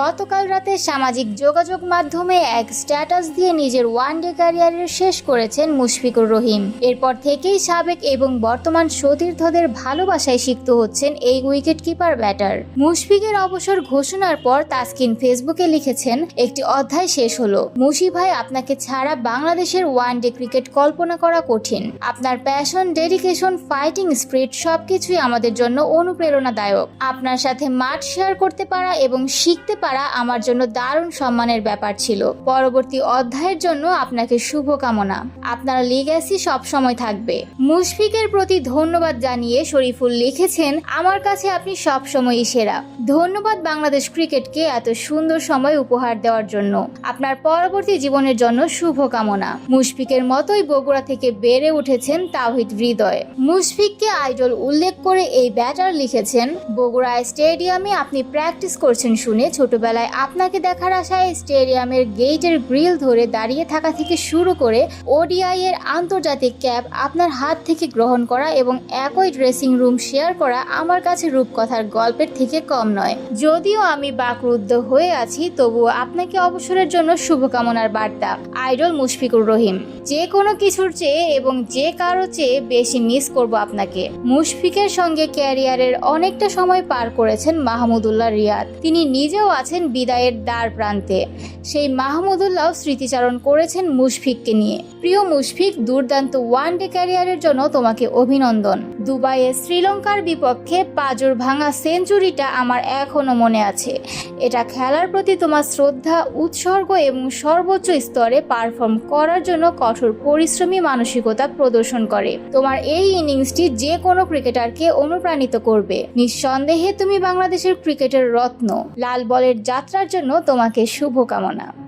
গতকাল রাতে সামাজিক যোগাযোগ মাধ্যমে এক স্ট্যাটাস দিয়ে নিজের ওয়ানডে ক্যারিয়ারের শেষ করেছেন মুশফিকুর রহিম। এরপর থেকেই সাবেক এবং বর্তমান সতীর্থদের ভালোবাসায় সিক্ত হচ্ছেন এই উইকেট কিপার ব্যাটার। মুশফিকের অবসর ঘোষণার পর তাসকিন ফেসবুকে লিখেছেন, একটি অধ্যায় শেষ হলো। মুশি ভাই আপনাকে ছাড়া বাংলাদেশের ওয়ানডে ক্রিকেট কল্পনা করা কঠিন। আপনার প্যাশন, ডেডিকেশন, ফাইটিং স্পিরিট সবকিছুই আমাদের জন্য অনুপ্রেরণাদায়ক। আপনার সাথে মাঠ শেয়ার করতে পারা এবং শিখতে পারা আমার জন্য দারুণ সম্মানের ব্যাপার ছিল। পরবর্তী অধ্যায়ের জন্য আপনাকে শুভকামনা। আপনার লিগ্যাসি সবসময় থাকবে। মুশফিকের প্রতি ধন্যবাদ জানিয়ে শরীফুল লিখেছেন, আমার কাছে আপনি সবসময়ই সেরা। ধন্যবাদ বাংলাদেশ ক্রিকেটকে এত সুন্দর সময় উপহার দেওয়ার জন্য। আপনার পরবর্তী জীবনের জন্য শুভকামনা। মুশফিকের মতোই বগুড়া থেকে বেড়ে উঠেছেন তাওহিদ হৃদয়। মুশফিককে আইডল উল্লেখ করে এই ব্যাটার লিখেছেন বগুড়া স্টেডিয়ামে আপনি প্র্যাকটিস করছেন শুনে ছোটবেলায় আপনাকে দেখার আশায় স্টেডিয়ামের গেটের গ্রিল ধরে দাঁড়িয়ে থাকা থেকে শুরু করে ওডিআই এর আন্তর্জাতিক ক্যাপ আপনার হাত থেকে গ্রহণ করা এবং একই ড্রেসিং রুম শেয়ার করা আমার কাছে রূপকথার গল্পের থেকে কম নয়। যদিও আমি বাকরুদ্ধ হয়ে আছি, তবুও আপনাকে অবসরের জন্য শুভকামনার বার্তা। আইডল মুশফিকুর রহিম। যে কোনো কিছুর চেয়ে এবং যে কারও চেয়ে বেশি মিস করব আপনাকে। মুশফিকের সঙ্গে ক্যারিয়ারের অনেকটা সময় পার করেছেন মাহমুদুল্লাহ রিয়াদ। তিনি নিজেও আছেন বিদায়ের দ্বার প্রান্তে। সেই মাহমুদুল্লাহ স্মৃতিচারণ করেছেন মুশফিককে নিয়ে। প্রিয় মুশফিক, দুর্দান্ত ওয়ান ডে ক্যারিয়ারের জন্য তোমাকে অভিনন্দন। দুবাইয়ে শ্রীলঙ্কার বিপক্ষে পাজর ভাঙা সেঞ্চুরিটা আমার এখনও মনে আছে। এটা খেলার প্রতি তোমার শ্রদ্ধা, উৎসর্গ এবং সর্বোচ্চ স্তরে পারফর্ম করার জন্য কঠোর পরিশ্রমী মানসিকতা প্রদর্শন করে। তোমার এই ইনিংসটি যে কোনো ক্রিকেটারকে অনুপ্রাণিত করবে। নিঃসন্দেহে তুমি বাংলাদেশের ক্রিকেটের রত্ন। লাল বলের যাত্রার জন্য তোমাকে শুভকামনা।